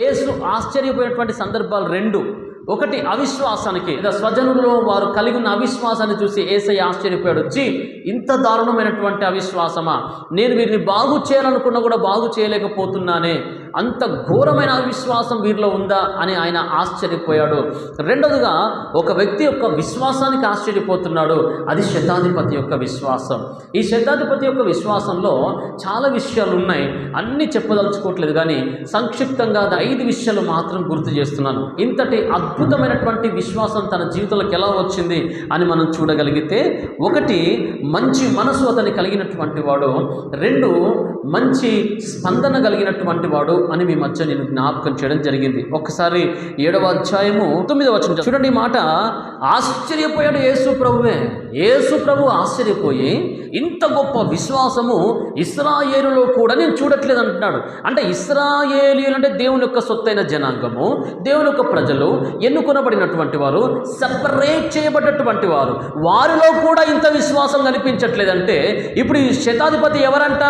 యేసు ఆశ్చర్యపోయినటువంటి సందర్భాలు రెండు. ఒకటి అవిశ్వాసానికి. లేదా స్వజనుల్లో వారు కలిగి ఉన్న అవిశ్వాసాన్ని చూసి ఏసై ఆశ్చర్యపోయాడు. వచ్చి ఇంత దారుణమైనటువంటి అవిశ్వాసమా? నేను వీరిని బాగు చేయాలనుకున్నా కూడా బాగు చేయలేకపోతున్నానే. అంత ఘోరమైన అవిశ్వాసం వీరిలో ఉందా అని ఆయన ఆశ్చర్యపోయాడు. రెండవదిగా ఒక వ్యక్తి యొక్క విశ్వాసానికి ఆశ్చర్యపోతున్నాడు. అది శతాధిపతి యొక్క విశ్వాసం. ఈ శతాధిపతి యొక్క విశ్వాసంలో చాలా విషయాలు ఉన్నాయి. అన్నీ చెప్పదలుచుకోవట్లేదు కానీ సంక్షిప్తంగా అది ఐదు విషయాలు మాత్రం గుర్తు చేస్తున్నాను. ఇంతటి అద్భుతమైనటువంటి విశ్వాసం తన జీవితంలోకి ఎలా వచ్చింది అని మనం చూడగలిగితే ఒకటి మంచి మనసు అతని కలిగినటువంటి వాడు. రెండు మంచి స్పందన కలిగినటువంటి వాడు అని మీ మధ్య నేను జ్ఞాపకం చేయడం జరిగింది. ఒకసారి ఏడవ అధ్యాయము తొమ్మిదవ వచ్చిన చూడండి ఈ మాట. ఆశ్చర్యపోయాడు యేసు ప్రభువే. యేసు ప్రభు ఆశ్చర్యపోయి ఇంత గొప్ప విశ్వాసము ఇస్రాయేలులో కూడా నేను చూడట్లేదు అంటున్నాడు అంటే ఇస్రాయేలీలు అంటే దేవుని యొక్క సొత్తైన జనాంగము దేవుని యొక్క ప్రజలు ఎన్నుకొనబడినటువంటి వారు సపరేట్ చేయబడ్డటువంటి వారు. వారిలో కూడా ఇంత విశ్వాసం కనిపించట్లేదంటే ఇప్పుడు ఈ శతాధిపతి ఎవరంట?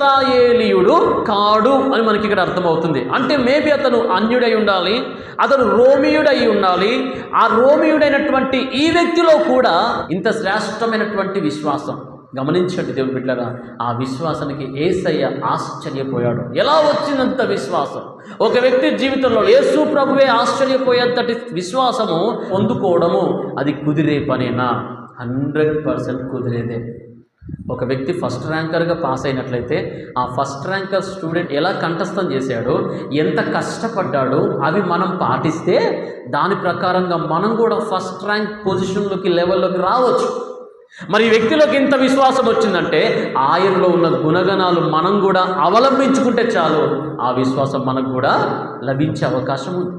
ఇస్రాయేలీయుడు కాడు అని మనకి ఇక్కడ అర్థమవుతుంది. అంటే మేబీ అతను అన్యుడై ఉండాలి అతను రోమియుడై ఉండాలి. ఆ రోమియుడైనటువంటి ఈ వ్యక్తిలో కూడా ఇంత శ్రేష్టమైనటువంటి విశ్వాసం. గమనించండి దేవుని బిడ్డగా ఆ విశ్వాసానికి ఏసయ్య ఆశ్చర్యపోయాడు. ఎలా వచ్చిందంత విశ్వాసం? ఒక వ్యక్తి జీవితంలో యేసు ప్రభువే ఆశ్చర్యపోయేంతటి విశ్వాసము పొందుకోవడము అది కుదిరే పనేనా? హండ్రెడ్ పర్సెంట్ కుదిరేదే. ఒక వ్యక్తి ఫస్ట్ ర్యాంకర్గా పాస్ అయినట్లయితే ఆ ఫస్ట్ ర్యాంకర్ స్టూడెంట్ ఎలా కంఠస్థం చేశాడో ఎంత కష్టపడ్డాడో అవి మనం పాటిస్తే దాని ప్రకారంగా మనం కూడా ఫస్ట్ ర్యాంక్ పొజిషన్లోకి లెవెల్లోకి రావచ్చు. మరి ఈ వ్యక్తిలోకి ఇంత విశ్వాసం వచ్చిందంటే ఆయనలో ఉన్న గుణగణాలు మనం కూడా అవలంబించుకుంటే చాలు. ఆ విశ్వాసం మనకు కూడా లభించే అవకాశం ఉంది.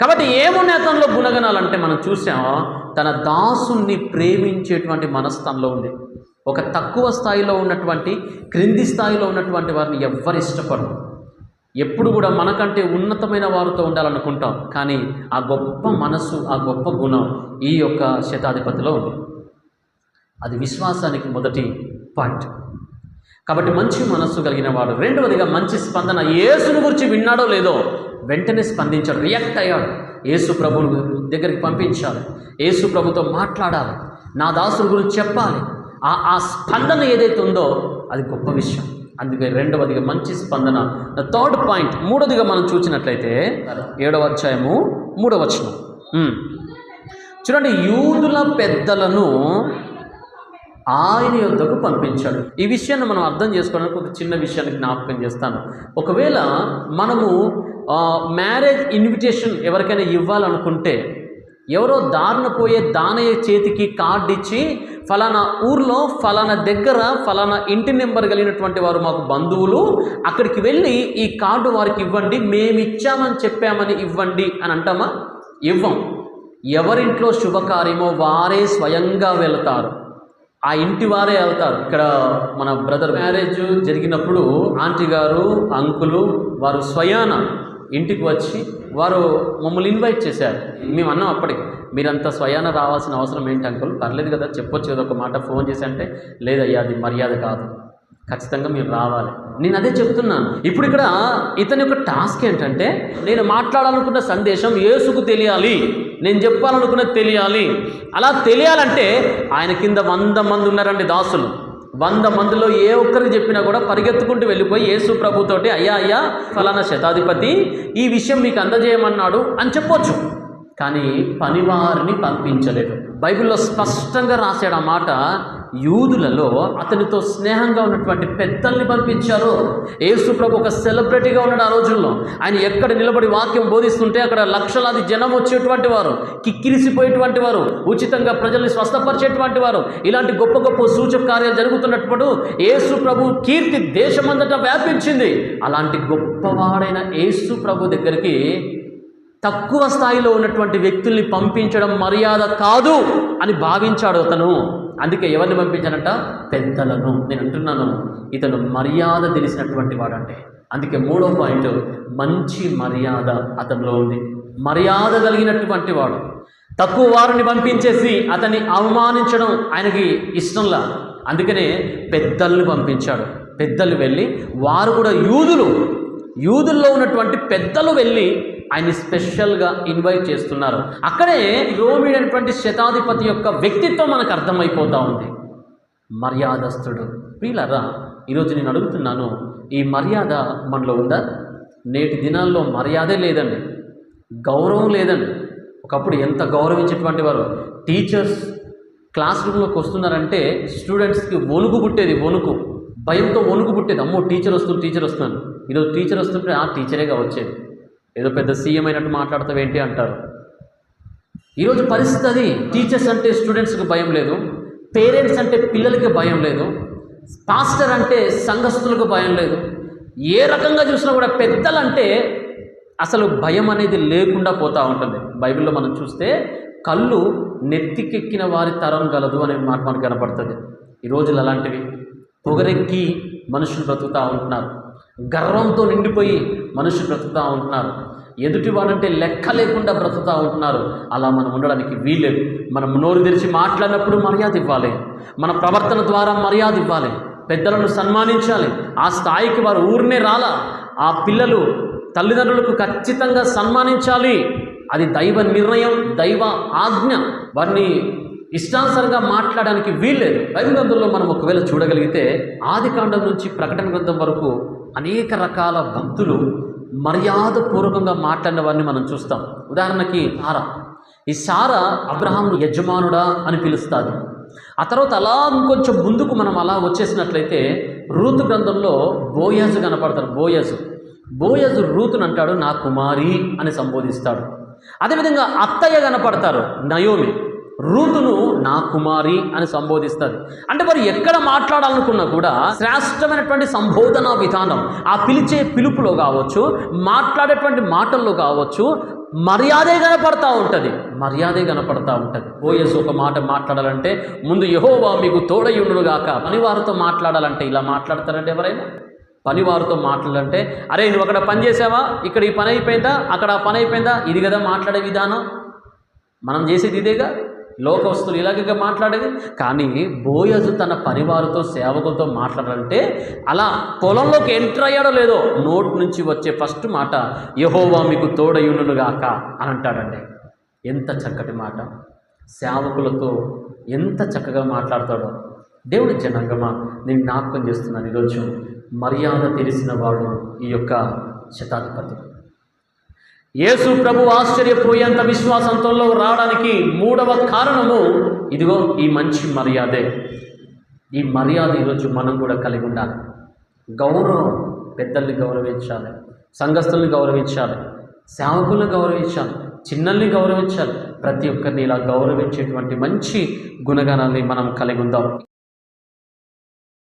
కాబట్టి ఏమున్న అతనిలో గుణగణాలు అంటే మనం చూసాం తన దాసుని ప్రేమించేటువంటి మనస్తంలో ఉంది. ఒక తక్కువ స్థాయిలో ఉన్నటువంటి క్రింది స్థాయిలో ఉన్నటువంటి వారిని ఎవ్వరు ఇష్టపడరు. ఎప్పుడు కూడా మనకంటే ఉన్నతమైన వారితో ఉండాలనుకుంటాం కానీ ఆ గొప్ప మనస్సు ఆ గొప్ప గుణం ఈ యొక్క శతాధిపతిలో ఉంది. అది విశ్వాసానికి మొదటి పాయింట్. కాబట్టి మంచి మనస్సు కలిగిన వాడు రెండవదిగా మంచి స్పందన యేసును గురించి విన్నాడో లేదో వెంటనే స్పందించాడు రియాక్ట్ అయ్యాడు. యేసు ప్రభువు దగ్గరికి పంపించాలి యేసు ప్రభుతో మాట్లాడాలి నా దాసుల గురించి చెప్పాలి ఆ ఆ స్పందన ఏదైతే ఉందో అది గొప్ప విషయం. అందుకే రెండవదిగా మంచి స్పందన. థర్డ్ పాయింట్ మూడవదిగా మనం చూసినట్లయితే ఏడవ అధ్యాయము మూడవ వచనం చూడండి యూదుల పెద్దలను ఆయన యొద్దకు పంపించాడు. ఈ విషయాన్ని మనం అర్థం చేసుకోవడానికి ఒక చిన్న విషయాన్ని జ్ఞాపకం చేస్తాను. ఒకవేళ మనము మ్యారేజ్ ఇన్విటేషన్ ఎవరికైనా ఇవ్వాలనుకుంటే ఎవరో దారిన పోయే దానయ్య చేతికి కార్డు ఇచ్చి ఫలానా ఊర్లో ఫలానా దగ్గర ఫలానా ఇంటి నెంబర్ కలిగినటువంటి వారు మాకు బంధువులు అక్కడికి వెళ్ళి ఈ కార్డు వారికి ఇవ్వండి మేము ఇచ్చామని చెప్పామని ఇవ్వండి అని అంటామా? ఇవ్వం. ఎవరింట్లో శుభకార్యమో వారే స్వయంగా వెళతారు. ఆ ఇంటి వారే వెళ్తారు. ఇక్కడ మన బ్రదర్ మ్యారేజ్ జరిగినప్పుడు ఆంటీ గారు అంకులు వారు స్వయాన ఇంటికి వచ్చి వారు మమ్మల్ని ఇన్వైట్ చేశారు. మేము అన్నాం అప్పటికి మీరంతా స్వయాన రావాల్సిన అవసరం ఏంటి అంకుల్ పర్లేదు కదా చెప్పొచ్చు కదా ఒక మాట ఫోన్ చేసి అంటే లేదయ్యా అది మర్యాద కాదు. ఖచ్చితంగా మీరు రావాలి. నేను అదే చెప్తున్నాను. ఇప్పుడు ఇక్కడ ఇతని యొక్క టాస్క్ ఏంటంటే నేను మాట్లాడాలనుకున్న సందేశం ఏసుకు తెలియాలి. నేను చెప్పాలనుకున్నది తెలియాలి. అలా తెలియాలంటే ఆయన కింద వంద మంది ఉన్నారండి దాసులు. వంద మందిలో ఏ ఒక్కరికి చెప్పినా కూడా పరిగెత్తుకుంటూ వెళ్ళిపోయి యేసు ప్రభుతోటి అయ్యా అయ్యా ఫలానా శతాధిపతి ఈ విషయం మీకు అందజేయమన్నాడు అని చెప్పొచ్చు. కానీ పనివారిని పంపించలేదు. బైబిల్లో స్పష్టంగా రాశాడు ఆ మాట యూదులలో అతనితో స్నేహంగా ఉన్నటువంటి పెద్దల్ని పంపించారు. ఏసుప్రభు ఒక సెలబ్రిటీగా ఉన్నాడు ఆ రోజుల్లో. ఆయన ఎక్కడ నిలబడి వాక్యం బోధిస్తుంటే అక్కడ లక్షలాది జనం వచ్చేటువంటి వారు కిక్కిరిసిపోయేటువంటి వారు ఉచితంగా ప్రజల్ని స్వస్థపరిచేటువంటి వారు. ఇలాంటి గొప్ప గొప్ప సూచక కార్యాలు జరుగుతున్నప్పుడు యేసు ప్రభు కీర్తి దేశమంతటా వ్యాపించింది. అలాంటి గొప్పవాడైన యేసు ప్రభు దగ్గరికి తక్కువ స్థాయిలో ఉన్నటువంటి వ్యక్తుల్ని పంపించడం మర్యాద కాదు అని భావించాడు అతను. అందుకే ఎవరిని పంపించానంట పెద్దలను. నేను అంటున్నాను ఇతను మర్యాద తెలిసినటువంటి వాడంటే. అందుకే మూడో పాయింట్ మంచి మర్యాద అతనిలో ఉంది. మర్యాద కలిగినటువంటి వాడు. తక్కువ వారిని పంపించేసి అతన్ని అవమానించడం ఆయనకి ఇష్టంలా. అందుకనే పెద్దల్ని పంపించాడు. పెద్దలు వెళ్ళి వారు కూడా యూదులు. యూదుల్లో ఉన్నటువంటి పెద్దలు వెళ్ళి ఆయన్ని స్పెషల్గా ఇన్వైట్ చేస్తున్నారు. అక్కడే రోమిడైనటువంటి శతాధిపతి యొక్క వ్యక్తిత్వం మనకు అర్థమైపోతూ ఉంది. మర్యాదస్తుడు. ప్రియులరా ఈరోజు నేను అడుగుతున్నాను ఈ మర్యాద మనలో ఉందా? నేటి దినాల్లో మర్యాదే లేదండి. గౌరవం లేదండి. ఒకప్పుడు ఎంత గౌరవించేటువంటి వారు? టీచర్స్ క్లాస్ రూమ్లోకి వస్తున్నారంటే స్టూడెంట్స్కి వణుకు పుట్టేది వణుకు. భయంతో వణుకు పుట్టేది. అమ్మో టీచర్ వస్తుంది టీచర్ వస్తున్నాను ఈరోజు టీచర్ వస్తుంటే ఆ టీచరేగా వచ్చేది. ఏదో పెద్ద సీఎం అయినట్టు మాట్లాడతావు ఏంటి అంటారు. ఈరోజు పరిస్థితి అది. టీచర్స్ అంటే స్టూడెంట్స్కి భయం లేదు. పేరెంట్స్ అంటే పిల్లలకి భయం లేదు. పాస్టర్ అంటే సంఘస్థులకు భయం లేదు. ఏ రకంగా చూసినా కూడా పెద్దలంటే అసలు భయం అనేది లేకుండా పోతూ ఉంటుంది. బైబిల్లో మనం చూస్తే కళ్ళు నెత్తికెక్కిన వారి తరం గలదు అనే మాట మనకు కనపడుతుంది. ఈ రోజులు అలాంటివి. పొగరెక్కి మనుషులు బ్రతుకుతూ ఉంటున్నారు. గర్వంతో నిండిపోయి మనుషులు బ్రతుకుతూ ఉంటున్నారు. ఎదుటి వాడంటే లెక్క లేకుండా బ్రతుకుతూ ఉంటున్నారు. అలా మనం ఉండడానికి వీల్లేదు. మనం నోరు తెరిచి మాట్లాడినప్పుడు మర్యాద ఇవ్వాలి. మన ప్రవర్తన ద్వారా మర్యాద ఇవ్వాలి. పెద్దలను సన్మానించాలి. ఆ స్థాయికి వారు ఊరినే రాలా. ఆ పిల్లలు తల్లిదండ్రులకు ఖచ్చితంగా సన్మానించాలి. అది దైవ నిర్ణయం దైవ ఆజ్ఞ. వారిని ఇష్టానుసారంగా మాట్లాడడానికి వీల్లేదు. బైబిల్ గ్రంథంలో మనం ఒకవేళ చూడగలిగితే ఆది కాండం నుంచి ప్రకటన గ్రంథం వరకు అనేక రకాల భక్తులు మర్యాదపూర్వకంగా మాట్లాడిన వారిని మనం చూస్తాం. ఉదాహరణకి సారా. ఈ సారా అబ్రహాం యజమానుడా అని పిలుస్తారు ఆ తర్వాత అలా ఇంకొంచెం ముందుకు మనం అలా వచ్చేసినట్లయితే రూతు గ్రంథంలో బోయజు కనపడతారు బోయజు. బోయజు రూతుని అంటాడు నా కుమారి అని సంబోధిస్తాడు. అదేవిధంగా అత్తయ్య కనపడతారు నయోమి. రూతును నా కుమారి అని సంబోధిస్తుంది. అంటే మరి ఎక్కడ మాట్లాడాలనుకున్నా కూడా శ్రేష్టమైనటువంటి సంబోధన విధానం ఆ పిలిచే పిలుపులో కావచ్చు మాట్లాడేటువంటి మాటల్లో కావచ్చు మర్యాదే కనపడతా ఉంటుంది. మర్యాదే కనపడతా ఉంటుంది. ఓఎస్ ఒక మాట మాట్లాడాలంటే ముందు యహోవా మీకు తోడయుండుగాక పనివారితో మాట్లాడాలంటే ఇలా మాట్లాడతారంటే ఎవరైనా? పనివారితో మాట్లాడాలంటే అరే నువ్వు అక్కడ పని చేసావా ఇక్కడ ఈ పని అయిపోయిందా? అక్కడ ఆ పని అయిపోయిందా? ఇది కదా మాట్లాడే విధానం. మనం చేసేది ఇదేగా? లోకవస్తులు ఇలాగగా మాట్లాడేది? కానీ బోయజు తన పనివారితో సేవకులతో మాట్లాడాలంటే అలా పొలంలోకి ఎంటర్ అయ్యాడో లేదో నోటి నుంచి వచ్చే ఫస్ట్ మాట యహోవా మీకు తోడయునుగాక అని అంటాడండి. ఎంత చక్కటి మాట. సేవకులతో ఎంత చక్కగా మాట్లాడతాడో. దేవుడి జనాంగమా నేను జ్ఞాపకం చేస్తున్నాను ఈరోజు. మర్యాద తెలిసిన వాడు ఈ యొక్క శతాధిపతి. యేసు ప్రభు ఆశ్చర్యపోయేంత విశ్వాసంతో రావడానికి మూడవ కారణము ఇదిగో ఈ మంచి మర్యాదే. ఈ మర్యాద ఈరోజు మనం కూడా కలిగి ఉండాలి. గౌరవం పెద్దల్ని గౌరవించాలి సంఘస్థుల్ని గౌరవించాలి సేవకుల్ని గౌరవించాలి చిన్నల్ని గౌరవించాలి. ప్రతి ఒక్కరిని ఇలా గౌరవించేటువంటి మంచి గుణగణాన్ని మనం కలిగి ఉందాం.